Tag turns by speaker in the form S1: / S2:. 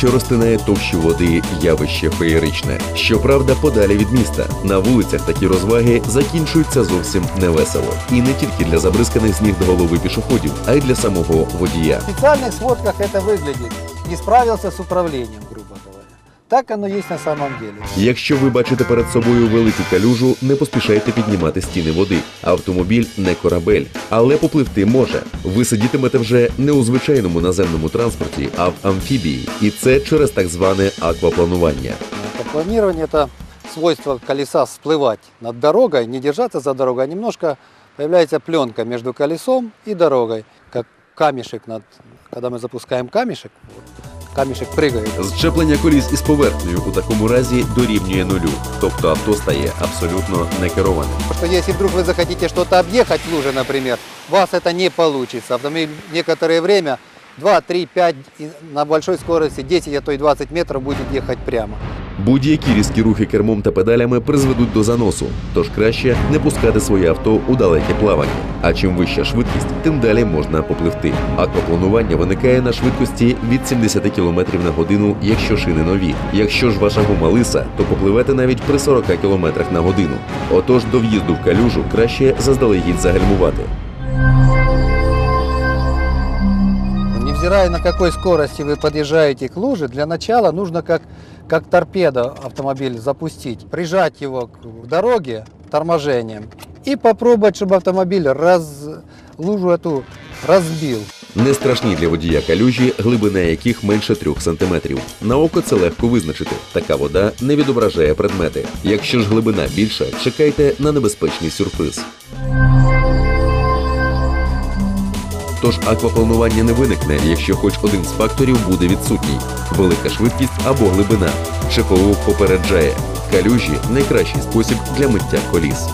S1: що розтинає товщу води явище феєричне. Щоправда, подалі від міста. На вулицях такі розваги закінчуються зовсім невесело. І не тільки для забризканих з ніг до голови пішоходів, а й для самого водія.
S2: В специальных сводках это выглядит. Не справился с управлением, грубо говоря. Так оно есть на самом деле.
S1: Якщо ви бачите перед собою велику калюжу, не поспішайте піднімати стіни води. Автомобіль не корабель, але попливти може. Ви сидітимете вже не у звичайному наземному транспорті, а в амфібії, і це через так зване аквапланування.
S2: Это планирование, это свойство колеса всплывать над дорогой, не держаться за дорогой, а немножко появляется пленка между колесом и дорогой, как камешек над... Когда мы запускаем камешек, вот, камешек прыгает.
S1: Зчеплення коліс із поверхнею у такому разі дорівнює нулю, тобто авто стає абсолютно некерованим.
S2: Потому что если вдруг вы захотите что-то объехать в луже, например, у вас это не получится. Автомобиль некоторое время 2, 3, 5 и на большой скорости 10, а то и 20 метров будет ехать прямо.
S1: Будь-які різкі рухи кермом та педалями призведуть до заносу, тож краще не пускати своє авто у далеке плавання. А чим вища швидкість, тим далі можна попливти. Аквапланування виникає на швидкості від 70 км на годину, якщо шини нові. Якщо ж ваша гума лиса, то попливете навіть при 40 км на годину. Отож до в'їзду в калюжу краще заздалегідь загальмувати.
S2: Невзирая на какой скорости вы подъезжаете к луже, для начала нужно как, как торпеда автомобиль запустить, прижать его к дороге торможением и попробовать, чтобы автомобиль раз, лужу эту разбил.
S1: Не страшні для водія калюжі, глибина яких менше 3 см. На око це легко визначити. Така вода не відображає предмети. Якщо ж глибина більша, чекайте на небезпечний сюрприз. Тож аквапланування не виникне, якщо хоч один з факторів буде відсутній: велика швидкість або глибина. ЧПУ попереджає, калюжі найкращий спосіб для миття коліс.